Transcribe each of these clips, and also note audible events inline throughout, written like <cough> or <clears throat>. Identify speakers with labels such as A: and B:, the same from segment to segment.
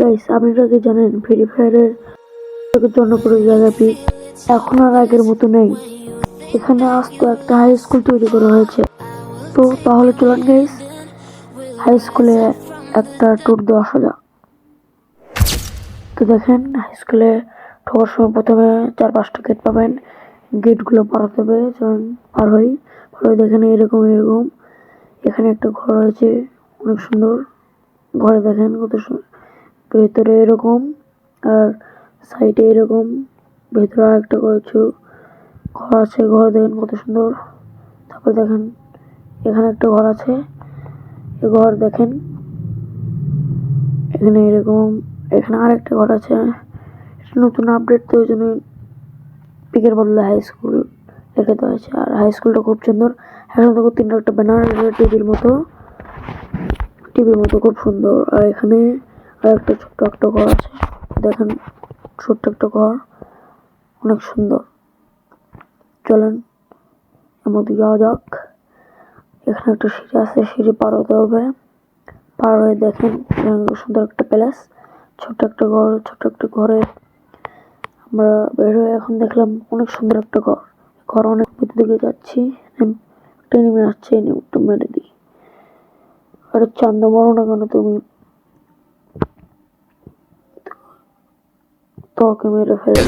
A: Guys আপনারা কি জানেন ফ্রি ফায়ারের জন্য জনপ্রিয় জায়গাটি এখন আর আগের মতো নেই। এখানে আস্ত একটা হাই স্কুল তৈরি করা হয়েছে। তো তাহলে চলুন গাইস হাই স্কুলে একটা ট্যুর দেওয়া যাক। তো দেখেন হাই স্কুলে ঢোকার সময় প্রথমে চার পাঁচটা গেট পাবেন গেটগুলো পার হতে হবে, চলুন, পার হই। পার দেখেন এরকম এরকম। এখানে একটা ঘর রয়েছে, অনেক সুন্দর। ঘরে দেখেন কত সুন্দর ভেতরে এরকম আর সাইডে এরকম। ভেতরে একটা কিছু ঘর আছে, ঘর দেখেন কত সুন্দর। তারপর দেখেন এখানে একটা ঘর আছে। এ ঘর দেখেন। এখানে এরকম, এখানে আরেকটা ঘর আছে। নতুন আপডেট তো ওই জন্য পিকের বদলে হাই স্কুল রেখে দেওয়া হয়েছে। আর হাই স্কুলটা খুব সুন্দর। এখানে দেখো তিনটা একটা ব্যানার টিভির মতো। টিভির মতো খুব সুন্দর। আর এখানে আর একটা ছোট্ট একটা ঘর আছে। দেখেন, ছোট্ট একটা ঘর। অনেক সুন্দর। চলেন মধ্যে যাওয়া যাক। এখানে একটা সিঁড়ি আছে, সিঁড়ি পার হতে হবে। পার হয়ে দেখেন সুন্দর একটা প্যালেস। ছোট্ট একটা ঘর, ছোট্ট একটা ঘরে আমরা বের হয়ে এখন দেখলাম অনেক সুন্দর একটা ঘর। ঘর অনেক ভিতর দিকে যাচ্ছি। একটা নেমে আসছে এনে একটু মেরে দিই। আরে চান্দা মারো না কেন তুমি? তোকে মেরে ফেলে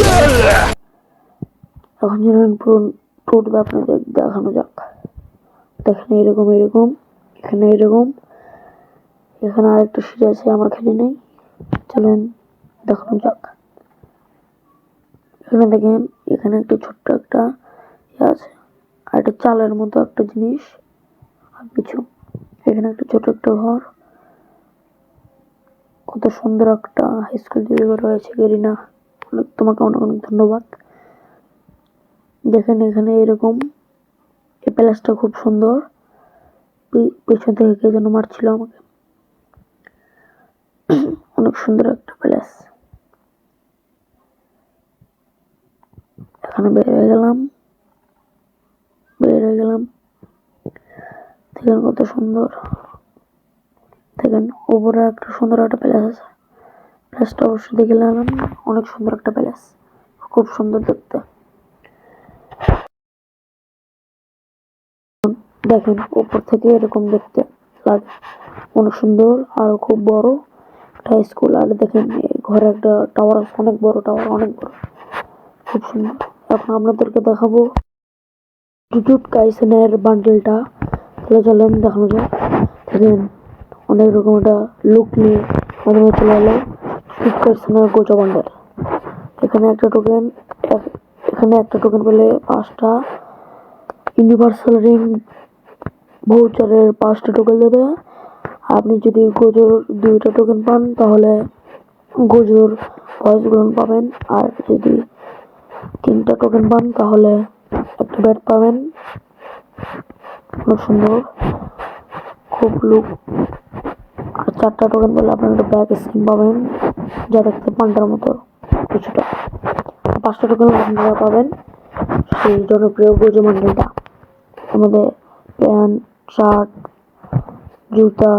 A: এখন যেন পুরো টুর আপনাদের দেখানো যাক। দেখেন এরকম এরকম, এখানে এরকম, এখানে আরেকটা সিঁড়ি আছে, আমার খেলে নেই। চলেন দেখানো যাক। এখানে দেখেন, এখানে একটা ছোট্ট একটা ইয়ে আছে, আর একটা চালের মতো একটা জিনিস, আর কিছু। এখানে একটা ছোট একটা ঘর। কত সুন্দর একটা হাই স্কুল করা হয়েছে, গেরিনা। তোমাকে অনেক অনেক ধন্যবাদ। দেখেন এখানে এরকম এই প্যালেসটা খুব সুন্দর। পেছন থেকে কে যেন মারছিল আমাকে। <clears throat> অনেক সুন্দর একটা প্যালেস এখানে বের হয়ে গেলাম। বের হয়ে গেলাম। দেখেন কত সুন্দর। দেখেন উপরে একটা সুন্দর একটা প্যালেস আছে। প্যালেসটা অবশ্যই দেখে নিলাম। অনেক সুন্দর একটা প্যালেস খুব সুন্দর দেখতে। দেখেন, উপর থেকে এরকম দেখতে। লাগে অনেক সুন্দর, আর খুব বড় একটা স্কুল আর দেখেন ঘরে একটা টাওয়ার আছে, অনেক বড় টাওয়ার অনেক বড়। খুব সুন্দর। এখন আপনাদেরকে দেখাবো। জুজুট কাইসেনের বান্ডেলটা তাহলে চলেন, দেখানো যায় দেখেন, অনেক রকম একটা লুক নিয়ে প্রথমে চলে এলো। কাইসেনের গোচা বান্ডেল এখানে একটা টোকেন এখানে একটা টোকেন পেলে পাঁচটা ইউনিভার্সাল রিং ভৌচারের পাঁচটা টোকেন দেবে। আপনি যদি গোজোর দুইটা টোকেন পান, তাহলে গোজোর গ্রহণ পাবেন। আর যদি তিনটা টোকেন পান, তাহলে একটা ব্যাট পাবেন। খুব সুন্দর। খুব লুক আর চারটা টোকেন পেলে আপনার একটা ব্যাক স্কিন পাবেন। যা দেখতে পান্ডার মতো কিছুটা আর পাঁচটা টোকেন আপনারা পাবেন। সেই জনপ্রিয় গোজো মন্ডলটা। আমাদের প্যান্ট, শার্ট, জুতা,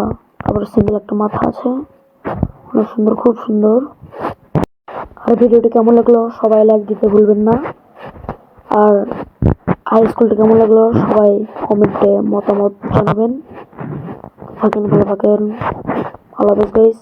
A: তারপরে সিঙ্গেল একটা মাথা আছে। অনেক সুন্দর, খুব সুন্দর। আর ভিডিওটি কেমন লাগল সবাই লাইক দিতে ভুলবেন না। আর হাই স্কুলটা কেমন লাগল সবাই কমেন্টে মতামত জানাবেন। থাকেন ভালো থাকেন। ভালো হাফেজ গাইস